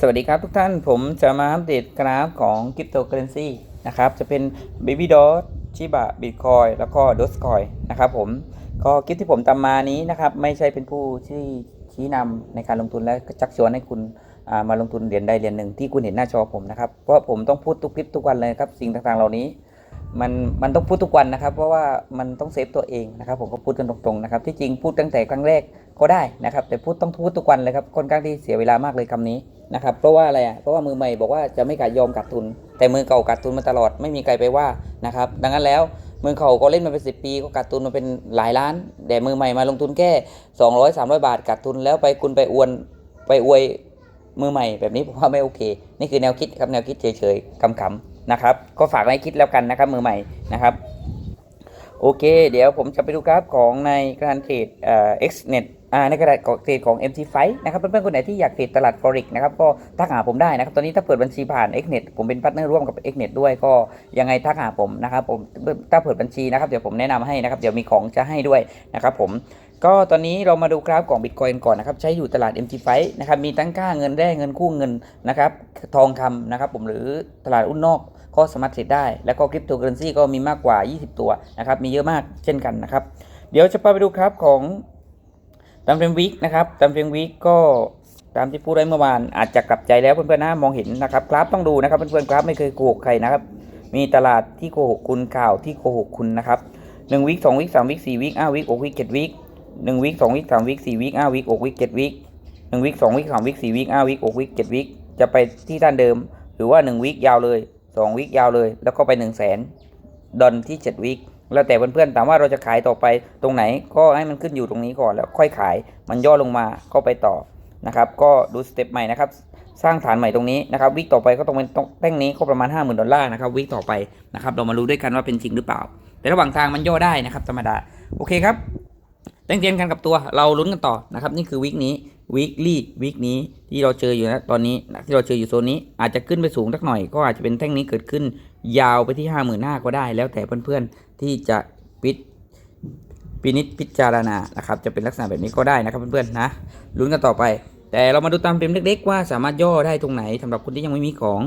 สวัสดีครับทุกท่านผมจะมาอัปเดตกราฟของคริปโตเคอเรนซีนะครับ จะเป็น Baby d o t ชิบะบิตคอยแล้วก็ d o สคอยนะครับผมก็คลิปที่ผมทำมานี้นะครับ ไม่ใช่เป็นผู้ที่ชี้นำในการลงทุนและชักชวนให้คุณมาลงทุนเหรียญใดเหรียญหนึ่งที่คุณเห็นหน้าจอผมนะครับ เพราะผมต้องพูดทุกคลิปทุกวันเลยครับ สิ่งต่างๆเหล่านี้ มันมันต้องพูดทุกวันนะครับ เพราะว่ามันต้องเซฟตัวเองนะครับผมก็พูดกันตรงๆนะครับที่จริงพูดตั้งแต่ครั้งแรกก็ได้นะครับ แต่พูดต้องพูดทุกวันเลยครับค่อนข้างที่เสียเวลามากเลยคำนี้นะครับเพราะว่าอะไรอะเพราะว่ามือใหม่บอกว่าจะไม่ขาดยอมขาดทุน แต่มือเก่าขาดทุนมาตลอดไม่มีใครไปว่านะครับดังนั้นแล้วมือเก่าก็เล่นมาเป็นสิปีก็ขาดทุนมาเป็นหลายล้านแต่มือใหม่มาลงทุนแค่ 200 300 บาทขาดทุนแล้วไปคุณไปอวนไปอวยมือใหม่แบบนี้ผมว่าไม่โอเค นี่คือแนวคิดครับแนวคิดเฉยๆคำๆ นะครับ ก็ฝากไว้คิดแล้วกันนะครับมือใหม่นะครับ โอเค เดี๋ยวผมจะไปดูกราฟของในการเทรดเอ่อ Xnet อ่าในกระดาษเทรดของ MT5 นะครับเพื่อนๆคนไหนที่อยากเทรดตลาด Forex นะครับก็ทักหาผมได้นะครับตอนนี้ถ้าเปิดบัญชีผ่าน Xnet ผมเป็นพาร์ทเนอร์ร่วมกับ Xnet ด้วยก็ยังไงทักหาผมนะครับผมถ้าเปิดบัญชีนะครับเดี๋ยวผมแนะนำให้นะครับเดี๋ยวมีของจะให้ด้วยนะครับผมก็ตอนนี้เรามาดูกราฟของ Bitcoin ก่อนนะครับใช้อยู่ตลาด MT5 นะครับมีทั้งค่าเงินแร่เงินกู้เงินนะครับทองคำนะครับผมหรือตลาดหุ้นนอก ก็สามารถเทรดได้ แล้วก็คริปโตเคอเรนซีก็มีมากกว่า 20 ตัวนะครับมีเยอะมากเช่นกันนะครับ เดี๋ยวจะพาไปดูครับของตามเฟรมวิกนะครับตามเฟรมวิกก็ตามที่พูดไว้เมื่อวานอาจจะกลับใจแล้วเพื่อนๆนะมองเห็นนะครับกราฟต้องดูนะครับเพื่อนๆกราฟไม่เคยโกหกใครนะครับมีตลาดที่โกหกคุณข่าวที่โกหกคุณนะครับหนึ่งวิกสองวิกสามวิกสี่วิกห้าวิกหกวิกเจ็ดวิกหนึ่งวิกสองวิกสามวิกสี่วิกห้าวิกหกวิกเจ็ดวิกหนึ่งวิกสองวิกสามวิกสี่วิกห้าวิกหกวิกเจ็ดวิกจะไปที่ด้านเดิม หรือว่าหนึ่งวิกยาวเลย สองวิกยาวเลย แล้วก็ไปหนึ่งแสนดอลที่เจ็ดวิกแล้วแต่เพื่อนๆถามว่าเราจะขายต่อไปตรงไหนก็ให้มันขึ้นอยู่ตรงนี้ก่อนแล้วค่อยขายมันย่อลงมาก็ไปต่อนะครับก็ดูสเต็ปใหม่นะครับสร้างฐานใหม่ตรงนี้นะครับวิกต่อไปก็ต้องเป็นตรงแท่งนี้ก็ประมาณ 5 0,000ดอลลาร์นะครับวิกต่อไปนะครับเรามารู้ด้วยกันว่าเป็นจริงหรือเปล่า แต่ระหว่างทางมันย่อได้นะครับธรรมดาโอเคครับเต้นเตียนกันกับตัวเราลุ้นกันต่อนะครับนี่คือวิกนี้ วิกลี่วิกนี้ที่เราเจออยู่นะตอนนี้ที่เราเจออยู่โซนนี้อาจจะขึ้นไปสูงสักหน่อย ก็อาจจะเป็นแท่งนี้เกิดขึ้นยาวไปที่ห้าหมื่นห้าก็ได้ แล้วแต่เพื่อนๆที่จะปิดพินิจพิจารณานะครับจะเป็นลักษณะแบบนี้ก็ได้นะครับเพื่อนๆนะลุ้นกันต่อไป แต่เรามาดูตามเต็มเล็กๆว่าสามารถย่อได้ตรงไหนสำหรับคนที่ยังไม่มีของ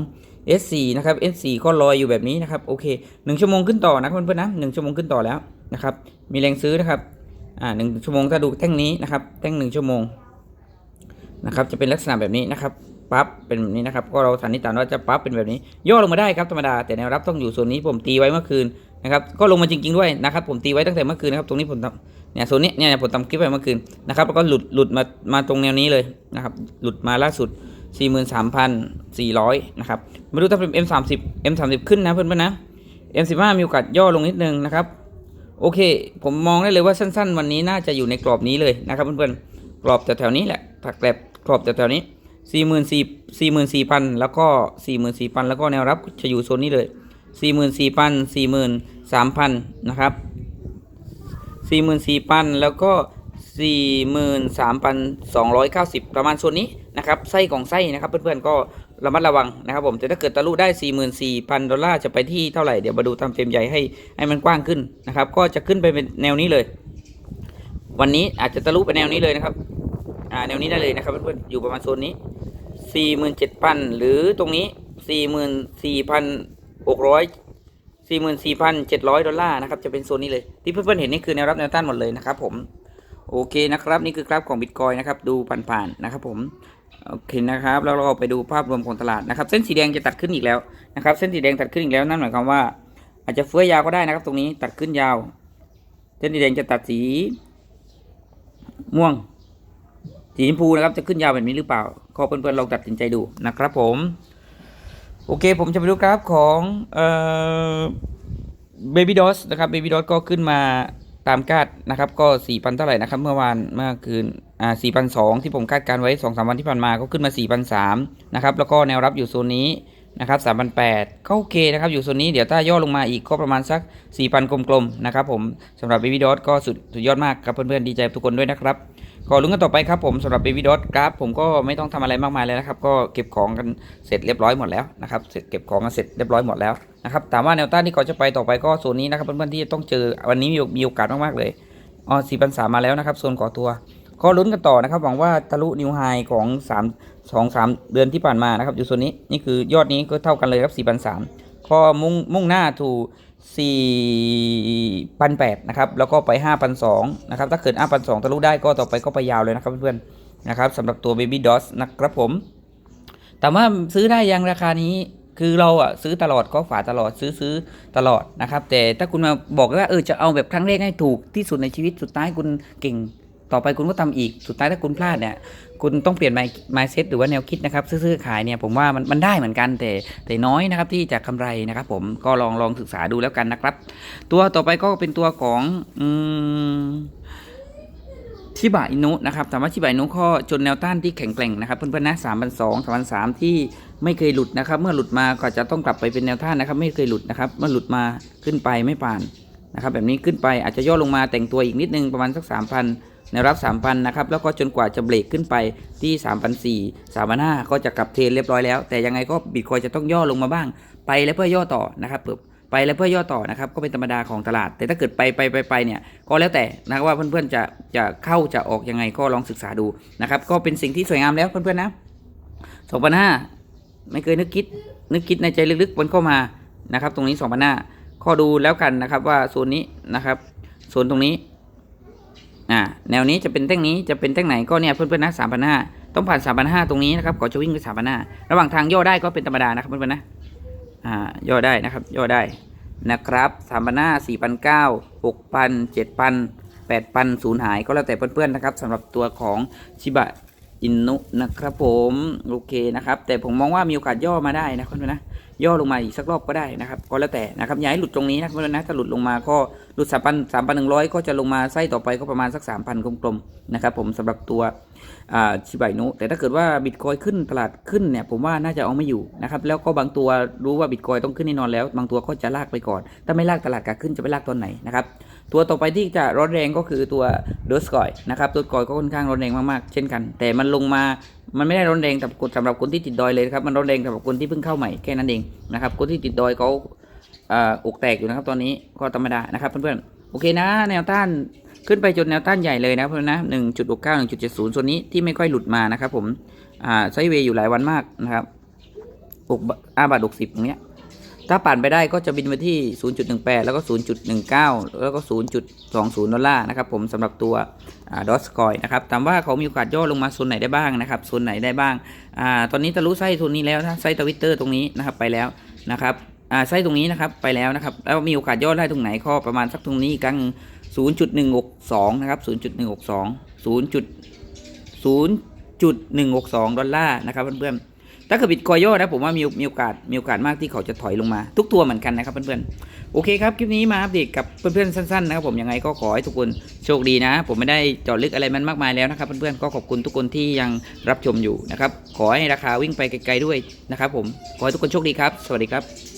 S4 นะครับ S4 ก็ลอยอยู่แบบนี้นะครับโอเคหนึ่งชั่วโมงขึ้นต่อนะเพื่อนๆนะหนึ่งชั่วโมงขึ้นต่อแล้วนะครับมีแรงซื้อนะครับอ่าหนึ่งชั่วโมงถ้าดูแท่งนี้นะครับแท่งหนึ่งชั่วโมง นะครับจะเป็นลักษณะแบบนี้นะครับปั๊บเป็นแบบนี้นะครับก็เราสันนิษฐานว่าจะปั๊บเป็นแบบนี้ ย่อลงมาได้ครับธรรมดาแต่แนวรับต้องอยู่โซนนี้ผมตีไว้เมื่อคืนนะครับก็ลงมาจริง ๆด้วยนะครับผมตีไว้ตั้งแต่เมื่อคืนนะครับตรงนี้ผมทำเนี่ยโซนนี้เนี่ยผมทำคลิปไว้เมื่อคืนนะครับแล้วก็หลุดหลุดมามาตรงแนวนี้เลยนะครับหลุดมาล่าสุด 43,400นะครับมาดูถ้าเป็น M30 M30 ขึ้นนะเพื่อนๆนะ M15 มีโอกาสย่อลงนิดนึงนะครับโอเค ผมมองได้เลยว่าสั้น ๆ วันนี้น่าจะอยู่ในกรอบนี้เลยนะครับเพื่อนๆกรอบแถวๆนี้แหละถักแกลบ กรอบแถวๆนี้สี่หมื่นสี่สี่หมื่นสี่พันแล้วก็สี่หมื่นสี่พันแล้วก็แนวรับจะอยู่โซนนี้เลยสี่หมื่นสี่พันสี่หมื่นสามพันนะครับสี่หมื่นสี่พันแล้วก็สี่หมื่นสามพันสองร้อยเก้าสิบประมาณโซนนี้นะครับไส้ของไส้นะครับเพื่อนๆก็ระมัดระวังนะครับผมแต่ถ้าเกิดทะลุได้ 44,000 ดอลลาร์จะไปที่เท่าไหร่ เดี๋ยวมาดูตามเฟรมใหญ่ให้ให้มันกว้างขึ้นนะครับ ก็จะขึ้นไปเป็นแนวนี้เลย วันนี้อาจจะทะลุไปแนวนี้เลยนะครับ อ่าแนวนี้ได้เลยนะครับเพื่อนๆอยู่ประมาณโซนนี้47,000หรือตรงนี้44,600 44,700ดอลลาร์นะครับจะเป็นโซนนี้เลยที่เพื่อนๆเห็นนี่คือแนวรับแนวต้านหมดเลยนะครับผมโอเคนะครับนี่คือกราฟของบิตคอยนะครับดูผ่านๆนะครับผมโอเคนะครับแล้วเราไปดูภาพรวมของตลาดนะครับ เส้นสีแดงจะตัดขึ้นอีกแล้วนะครับ เส้นสีแดงตัดขึ้นอีกแล้วนั่นหมายความว่าอาจจะเฟื้อยาวก็ได้นะครับ ตรงนี้ตัดขึ้นยาว เส้นสีแดงจะตัดสีม่วง สีชมพูนะครับจะขึ้นยาวแบบนี้หรือเปล่า ก็เพื่อนๆลองตัดสินใจดูนะครับผม โอเคผมจะไปดูกราฟของเอ่อ Baby d o s นะครับ Baby d o s ก็ขึ้นมาตามคาดนะครับ ก็4,000เท่าไหร่นะครับเมื่อวานเมื่อคืนอ่า4,200ที่ผมคาดการไว้2-3วันที่ผ่านมาก็ขึ้นมา4,300นสามนะครับแล้วก็แนวรับอยู่โซนนี้นะครับ3,800ก็โอเคนะครับอยู่โซนนี้เดี๋ยวถ้าย่อลงมาอีกก็ประมาณสัก4,000กลมๆนะครับผมสำหรับ Baby d o s ก็สุดสุดยอดมากครับเพื่อนๆดีใจทุกคนด้วยนะครับ ก็ลุ้นกันต่อไปครับผมสำหรับ Baby Dot กราฟผมก็ไม่ต้องทำอะไรมากมายเลยนะครับ ก็เก็บของกันเสร็จเรียบร้อยหมดแล้วนะครับเสร็จเก็บของกันเสร็จเรียบร้อยหมดแล้วนะครับถามว่าแนวต้านที่เขาจะไปต่อไปก็โซนนี้นะครับเพื่อนๆที่ต้องเจอวันนี้มีมีโอกาสมากๆเลยอ๋อสี่พันสามมาแล้วนะครับโซนก่อตัวก็ลุ้นกันต่อนะครับหวังว่าทะลุนิวไฮของ3 2 3 เดือนที่ผ่านมานะครับอยู่ส่วนนี้นี่คือยอดนี้ก็เท่ากันเลยครับ4,300ก็มุ่งมุ่งหน้าถู 4,800นะครับแล้วก็ไป5,200นะครับถ้าเกิด5,200ทะลุได้ก็ต่อไปก็ไปยาวเลยนะครับเพื่อนๆนะครับสำหรับตัว Baby DOS นะครับผมแต่ว่าซื้อได้ยังราคานี้คือเราอะซื้อตลอดก็ฝาตลอดซื้อซื้อตลอดนะครับ แต่ถ้าคุณมาบอกว่าเออจะเอาแบบครั้งแรกให้ถูกที่สุดในชีวิตสุดท้ายคุณเก่ง ต่อไปคุณก็ทำอีกสุดท้ายถ้าคุณพลาดเนี่ยคุณต้องเปลี่ยน mindset หรือว่าแนวคิดนะครับซื้อขายเนี่ยผมว่ามันมันได้เหมือนกันแต่แต่น้อยนะครับที่จะกำไรนะครับ ผมก็ลองลองศึกษาดูแล้วกันนะครับ ตัวต่อไปก็เป็นตัวของอืมชิบะอินุนะครับถามว่าชิบะอินุข้อจนแนวต้านที่แข็งแกร่งนะครับเพื่อนๆนะสามพันสองสามพันสามที่ไม่เคยหลุดนะครับ เมื่อหลุดมาก็จะต้องกลับไปเป็นแนวต้านนะครับ ไม่เคยหลุดนะครับ เมื่อหลุดมาขึ้นไปไม่ผ่าน นะครับแบบนี้ขึ้นไปอาจจะย่อลงมาแต่งตัวอีกนิดนึงประมาณสักสามพันแนวรับสามพันนะครับแล้วก็จนกว่าจะเบรกขึ้นไปที่สามพันสี่สามพันห้าก็จะกลับเทรนเรียบร้อยแล้ว แต่ยังไงก็บิตคอยจะต้องย่อลงมาบ้าง ไปแล้วเพื่อย่อต่อนะครับเปิดไปแล้วเพื่อย่อต่อนะครับก็เป็นธรรมดาของตลาด แต่ถ้าเกิดไปไปไปไปเนี่ยก็แล้วแต่นะว่าเพื่อนๆจะจะเข้าจะออกยังไงก็ลองศึกษาดูนะครับก็เป็นสิ่งที่สวยงามแล้วเพื่อนๆนะสองพันห้าไม่เคยนึกคิดนึกคิดในใจลึกๆมันเข้ามานะครับตรงนี้สองพันห้า ข้อดูแล้วกันนะครับว่าโซนนี้นะครับโซนตรงนี้อ่าแนวนี้จะเป็นแท่งนี้จะเป็นแท่งไหนก็เนี่ยเพื่อนๆนะสามพันห้าต้องผ่านสามพันห้าตรงนี้นะครับก่อนจะวิ่งไปสามพันห้าระหว่างทางย่อได้ก็เป็นธรรมดานะครับเพื่อนๆนะอ่าย่อได้นะครับ ย่อได้นะครับสามพันห้าสี่พันเก้าหกพันเจ็ดพันแปดพันศูนย์หายก็แล้วแต่เพื่อนๆนะครับสำหรับตัวของชิบะอินุนะครับผม โอเคนะครับ แต่ผมมองว่ามีโอกาสย่อมาได้นะเพื่อนๆนะ ย่อลงมาอีกสักรอบก็ได้นะครับ ก็แล้วแต่นะครับอย่าให้หลุดตรงนี้นะเพื่อนๆนะถ้าหลุดลงมาก็หลุดสามพันสามพันหนึ่งร้อยก็จะลงมาไส้ต่อไปก็ประมาณสักสามพันกลมๆนะครับผมสำหรับตัวชิบะอินุแต่ถ้าเกิดว่าบิตคอยขึ้นตลาดขึ้นเนี่ยผมว่าน่าจะเอาไม่อยู่นะครับแล้วก็บางตัวรู้ว่าบิตคอยต้องขึ้นแน่นอนแล้ว บางตัวก็จะลากไปก่อน ถ้าไม่ลากตลาดกาขึ้นจะไปลากตอนไหนนะครับตัวต่อไปที่จะร้อนแรงก็คือตัวโดอสกอยนะครับตัวกอยก็ค่อนข้างร้อนแรงมากๆเช่นกัน แต่มันลงมา มันไม่ได้ร้อนแรงสำหรับคนสำหรับคนที่ติดดอยเลยนะครับมันร้อนแรงสำหรับคนที่เพิ่งเข้าใหม่แค่นั้นเองนะครับคนที่ติดดอยเขาเอ่ออกแตกอยู่นะครับ ตอนนี้ก็ธรรมดานะครับเพื่อนๆโอเคนะ แนวต้านขึ้นไปจนแนวต้านใหญ่เลยนะเพื่อนนะหนึ่งจุดหกเก้าหนึ่งจุดเจ็ดศูนย์ส่วนนี้ที่ไม่ค่อยหลุดมานะครับผมอ่าไซเวย์อยู่หลายวันมากนะครับอกอาบาดหกสิบตรงเนี้ย ถ้าปั่นไปได้ก็จะบินไปที่ 0.18 แล้วก็ 0.19 แล้วก็ 0.20 ดอลลาร์นะครับผมสำหรับตัวดอสคอยนะครับถามว่าเขามีโอกาสย่อลงมาโซนไหนได้บ้างนะครับโซนไหนได้บ้างอตอนนี้ทะลุไส้โซนนี้แล้วนะไส้ทวิตเตอร์ตรงนี้นะครับไปแล้วนะครับไส้ตรงนี้นะครับไปแล้วนะครับแล้วมีโอกาสย่อได้ตรงไหนข้อประมาณสักตรงนี้กังหนึ่ง0.162 นะครับ 0.162 0.0.162 ดอลลาร์นะครับเพื่อนๆ ถ้าเกิดบิตคอยย่อนะผมว่ามีมีโอกาสมีโอกาสมากที่เขาจะถอยลงมา ทุกตัวเหมือนกันนะครับเพื่อนๆโอเคครับคลิปนี้มาอัปเดตกับเพื่อนๆสั้นๆนะครับผมยังไงก็ขอให้ทุกคนโชคดีนะ ผมไม่ได้เจาะลึกอะไรมันมากมายแล้วนะครับเพื่อนๆก็ขอบคุณทุกคนที่ยังรับชมอยู่นะครับขอให้ราคาวิ่งไปไกลๆด้วยนะครับผมขอให้ทุกคนโชคดีครับ สวัสดีครับ